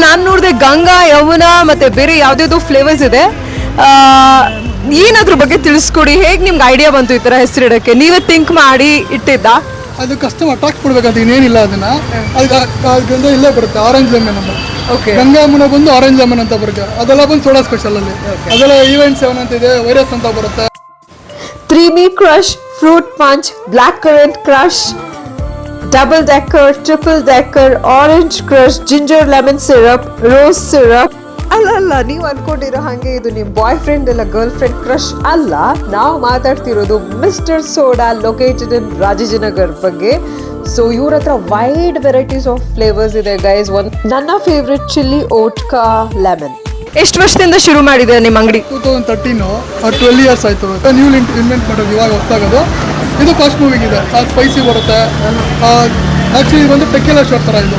ನಾನು ನೋಡಿದೆ ಗಂಗಾ ಯಮುನಾ ಮತ್ತೆ ಬೇರೆ ಯಾವ್ದಾವ್ದು ಫ್ಲೇವರ್ಸ್ ಇದೆ. ಆ, ಏನಾದ್ರ ಬಗ್ಗೆ ತಿಳಿಸ್ಕೊಡಿ. ಹೇಗೆ ನಿಮ್ಗೆ ಐಡಿಯಾ ಬಂತು ಈ ಥರ ಹೆಸರಿಡಕ್ಕೆ? ನೀವೇ ಥಿಂಕ್ ಮಾಡಿ ಇಟ್ಟಿದ್ದ? ಅದು ಕಸ್ಟಮರ್ ಅಟ್ರಾಕ್ಟ್ ಕೊಡ್ಬೇಕಂತ ಇನ್ನೇನಿಲ್ಲ ಅದನ್ನ. ಅದಕ್ಕೆ ಅದರಿಂದ ಇಲ್ಲೇ ಬರುತ್ತೆ ಆರೆಂಜ್ ಲೆಮನ್ ಅಂತ. ಓಕೆ ಗಂಗಾ ಯಮುನ ಬಂದು ಆರೆಂಜ್ ಲೆಮನ್ ಅಂತ ಬರುತ್ತೆ. ಅದೆಲ್ಲ ಬಂದು ಸೋಡಾ ಸ್ಪೆಷಲ್ ಅಲ್ಲಿ. ಅದೆಲ್ಲ ಈವೆಂಟ್ ಸೆವೆನ್ ಅಂತ ಇದೆ ವೈರಸ್ ಅಂತ ಬರುತ್ತೆ. Creamy crush fruit punch black currant crush double decker triple decker orange crush, ginger lemon syrup rose syrup ಅಲ್ಲ ಅಲ್ಲ ನೀವು ಅನ್ಕೊಂಡಿರೋ ಹಾಗೆ ಇದು ನಿಮ್ಮ ಬಾಯ್ ಫ್ರೆಂಡ್ ಇಲ್ಲ ಗರ್ಲ್ ಫ್ರೆಂಡ್ ಕ್ರಶ್ ಅಲ್ಲ. ನಾವು ಮಾತಾಡ್ತಿರೋದು mister soda located in Rajajinagar ಬಗ್ಗೆ. ಸೊ ಇವ್ರ ಹತ್ರ ವೈಡ್ ವೆರೈಟೀಸ್ ಆಫ್ ಫ್ಲೇವರ್ಸ್ ಇದೆ ಗೈಸ್ ಒಂದು ನನ್ನ ಫೇವ್ರೆಟ್ ಚಿಲ್ಲಿ ಓಟ್ಕಾ ಲೆಮನ್ ಎಷ್ಟು ವರ್ಷದಿಂದ ಶುರು ಮಾಡಿದೆ ನಿಮ್ಮ ಅಂಗಡಿ? Two thousand thirteen twelve years ಆಯಿತು. ನ್ಯೂ ಇನ್ವೆಂಟ್ ಮಾಡೋದು ಇವಾಗ ಹೊಸ್ತಾಗೋದು ಇದು ಫಸ್ಟ್ ಮೂವಿಂಗ್ ಇದೆ ಸ್ಪೈಸಿ ಬರುತ್ತೆ. ಆ್ಯಕ್ಚುಲಿ ಒಂದು ಟೆಕ್ಕಿಲ ಶಾರ್ಟ್ ತರ ಇದು.